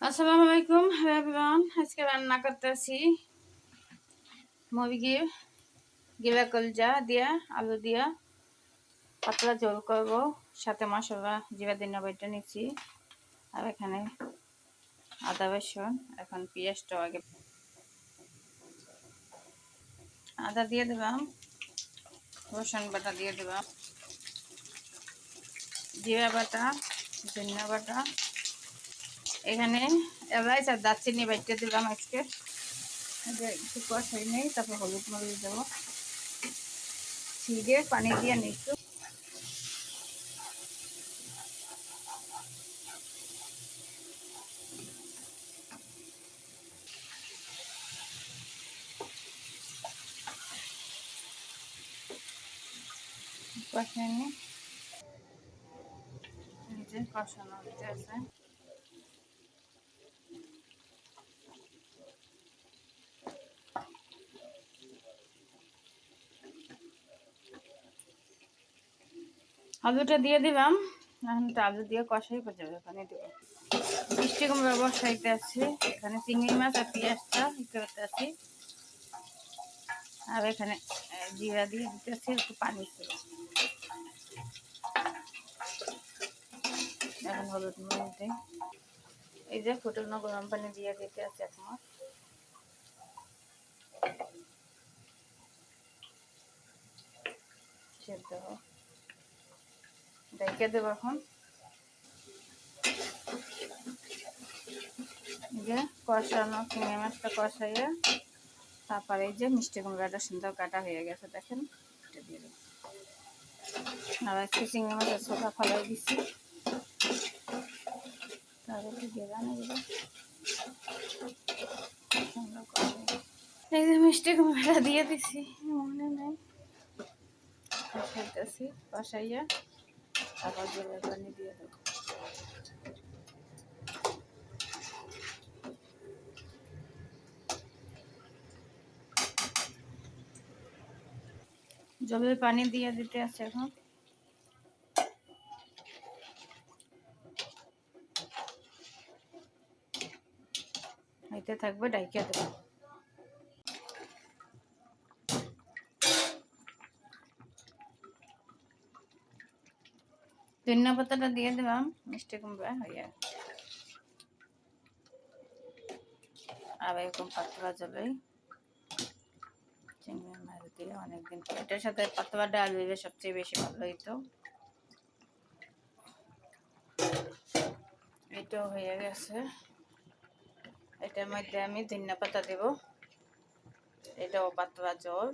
আসসালামু আলাইকুম এভরিওয়ান। আজকে রান্না করতেছি মুরগি, গিলা কলজা দিয়া, আলু দিয়া। পাতলা ঝোল করব, সাথে মশলা, জিরা দিন বাইটা নিচ্ছি আর এখানে আদা বেসন এখন পেঁয়াজটা আগে আদা দিয়ে দিলাম, রসুন বাটা দিয়ে দিলাম। জিরা বাটা, ধনিয়া বাটা এখানে এলাইচ আর দারচিনি বাইটে দিলাম আজকে। একটু কষাই তারপর হলুদ মরিচ দেবো। ছিঁড়ে পানি দিয়ে নিই কষানো হতে আছে আলুটা দিয়ে দিলাম। এখন তো আলু দিয়ে কষাই করে যাবে ওখানে। দেবো মিষ্টি কুমড়া বসাইতে আছে। এখানে চিংড়ি মাছ আর পেঁয়াজটা করতে আছি। আর এখানে জিরা দিয়ে দিতে আছে, একটু পানি এখন হলুদ মরিচ এই যে ফুটনো গরম পানি দিয়ে দিতে আছে এখন সেদ্ধ হোক। ডেকে দেবো এখন। যে কষানো চিংড়ি মাছটা কষাইয়ে, তারপরে এই যে মিষ্টি কুমড়াটা সুন্দর কাটা হয়ে গেছে, দেখেন। আর আজকে চিংড়ি মাছের ছোটা ফলাই দিচ্ছি তারপরে দেন এই যে মিষ্টি কুমড়াটা দিয়ে দিছি, মনে নেই। কষাইতেছি, কষাইয়া আবার জলের পানি দিয়ে দেবো জলের পানি দিয়ে দিতে আছে এখন। হইতে থাকবে ডাইকে দেবো। ধনিয়া পাতাটা দিয়ে দিলাম, মিষ্টি কুমড়া হইয়া আর এরকম পাতলা জলে চিংড়ি মাছ দিয়ে অনেকদিন এটার সাথে পাতলা ডাল দিলে সবচেয়ে বেশি ভালো হইতো। এটাও হয়ে গেছে। এটার মধ্যে আমি ধনিয়া পাতা দেব। এটাও পাতলা জল।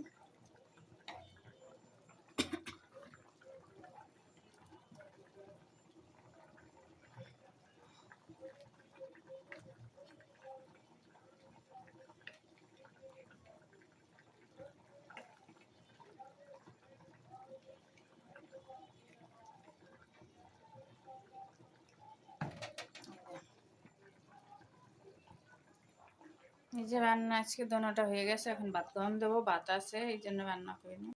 এই যে রান্না, আজকে দোনোটা হয়ে গেছে, এখন ভাত গরম দেবো, ভাত আছে, এই জন্য রান্না করিনি।